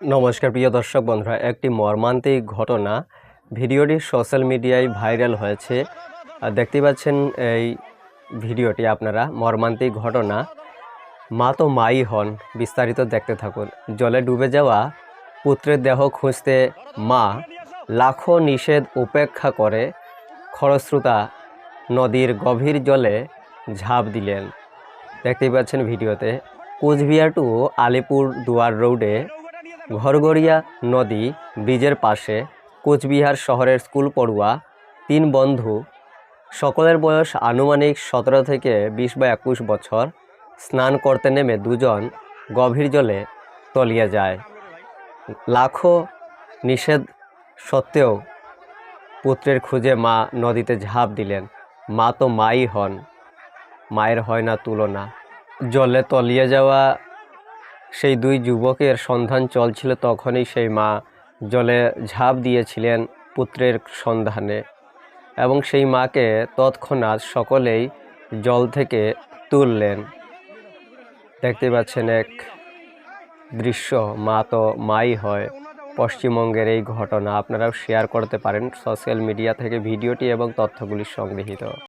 নমস্কার, প্রিয় দর্শক বন্ধুরা, একটি মর্মান্তিক ঘটনা ভিডিওটি সোশ্যাল মিডিয়ায় ভাইরাল হয়েছে। আর দেখতে পাচ্ছেন এই ভিডিওটি আপনারা, মর্মান্তিক ঘটনা। মা তো মাই হন, বিস্তারিত দেখতে থাকুন। জলে ডুবে যাওয়া পুত্রের দেহ খুঁজতে মা লাখো নিষেধ উপেক্ষা করে খরস্রোতা নদীর গভীর জলে ঝাঁপ দিলেন। দেখতেই পাচ্ছেন ভিডিওতে, কোচবিহার টু আলিপুর দুয়ার রোডে ঘরগড়িয়া নদী ব্রিজের পাশে কোচবিহার শহরের স্কুল পড়ুয়া, তিন বন্ধু, সকলের বয়স আনুমানিক সতেরো থেকে বিশ বা একুশ বছর, স্নান করতে নেমে দুজন গভীর জলে তলিয়ে যায়। লাখো নিষেধ সত্ত্বেও পুত্রের খুঁজে মা নদীতে ঝাঁপ দিলেন। মা তো মাই হন, মায়ের হয় না তুলনা। জলে তলিয়ে যাওয়া সেই দুই যুবকের সন্ধান চলছিল তখনই সেই মা জলে ঝাঁপ দিয়েছিলেন পুত্রের সন্ধানে এবং সেই মাকে তৎক্ষণাৎ সকলেই জল থেকে তুললেন। দেখতে পাচ্ছেন এক দৃশ্য, মা তো মাই হয়। পশ্চিমবঙ্গের এই ঘটনা আপনারাও শেয়ার করতে পারেন। সোশ্যাল মিডিয়া থেকে ভিডিওটি এবং তথ্যগুলি সংগৃহীত।